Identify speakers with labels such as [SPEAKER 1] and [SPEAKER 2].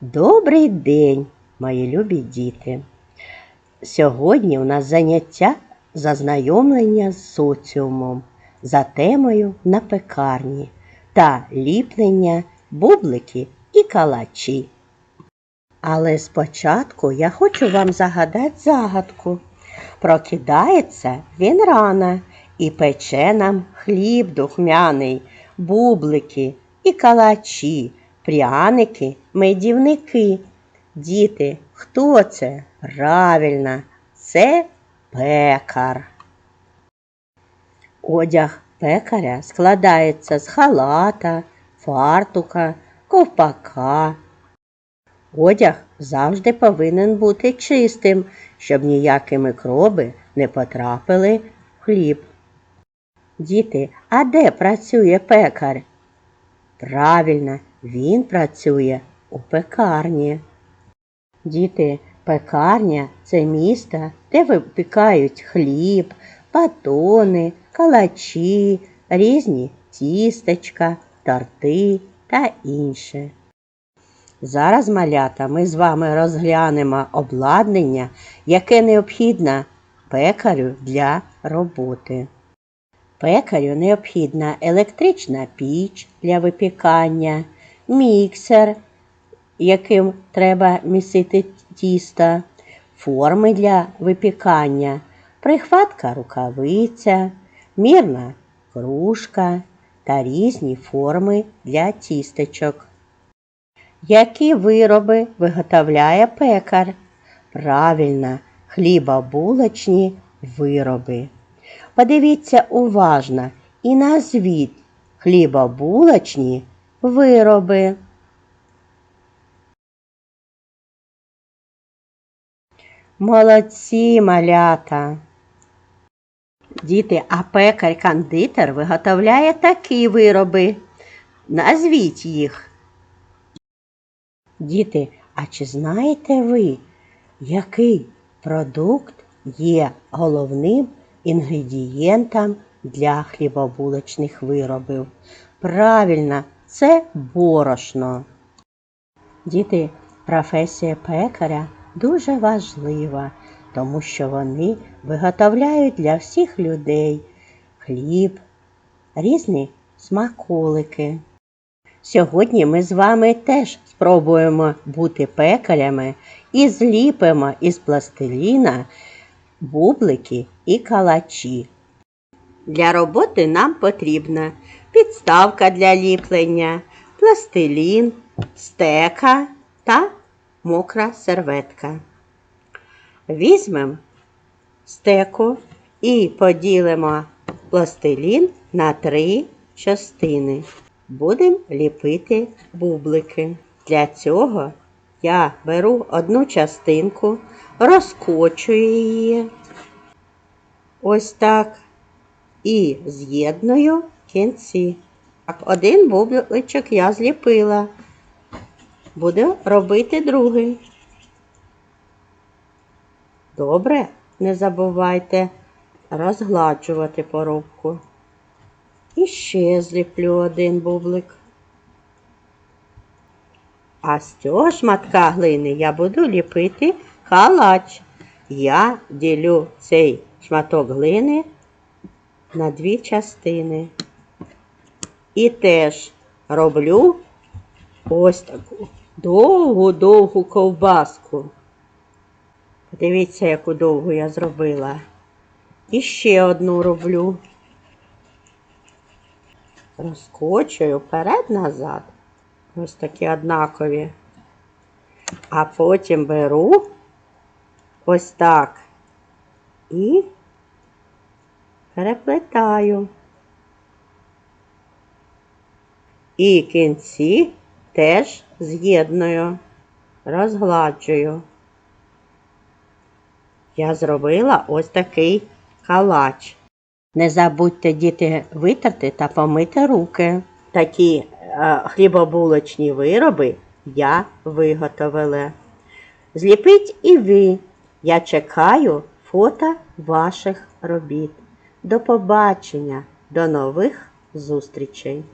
[SPEAKER 1] Добрий день, мої любі діти. Сьогодні у нас заняття зазнайомлення з соціумом за темою на пекарні та ліплення бублики і калачі. Але спочатку я хочу вам загадати загадку. Прокидається він рано і пече нам хліб духмяний, бублики і калачі, пряники, медівники. Діти, хто це? Правильно, це пекар. Одяг пекаря складається з халата, фартука, ковпака. Одяг завжди повинен бути чистим, щоб ніякі микроби не потрапили в хліб. Діти, а де працює пекар? Правильно, він працює у пекарні. Діти, пекарня це місто, де випікають хліб, батони, калачі, різні тістечка, торти та інше. Зараз, малята, ми з вами розглянемо обладнання, яке необхідне пекарю для роботи. Пекарю необхідна електрична піч для випікання, міксер, яким треба місити тісто, форми для випікання, прихватка рукавиця, мірна кружка та різні форми для тістечок. Які вироби виготовляє пекар? Правильно, хлібобулочні вироби. Подивіться уважно і назвіть хлібобулочні вироби. Молодці малята. Діти, а пекар-кондитер виготовляє такі вироби. Назвіть їх. Діти, а чи знаєте ви, який продукт є головним інгредієнтом для хлібобулочних виробів? Правильно, це борошно. Діти, професія пекаря дуже важлива, тому що вони виготовляють для всіх людей хліб, різні смаколики. Сьогодні ми з вами теж спробуємо бути пекарями і зліпимо із пластиліна бублики і калачі. Для роботи нам потрібна підставка для ліплення, пластилін, стека та мокра серветка. Візьмемо стеку і поділимо пластилін на три частини. Будемо ліпити бублики. Для цього я беру одну частинку, розкочую її ось так і з'єдную кінці. Так, один бубличок я зліпила. Буду робити другий. Добре, не забувайте розгладжувати поробку. І ще зліплю один бублик. А з цього шматка глини я буду ліпити калач. Я ділю цей шматок глини на дві частини. І теж роблю ось таку довгу-довгу ковбаску. Подивіться, яку довгу я зробила. І ще одну роблю. Розкочую вперед-назад. Ось такі однакові. А потім беру ось так і переплетаю. І кінці теж з'єдную, розгладжую. Я зробила ось такий калач. Не забудьте, діти, витерти та помити руки. Такі е, хлібобулочні вироби я виготовила. Зліпіть і ви. Я чекаю фото ваших робіт. До побачення, до нових зустрічей!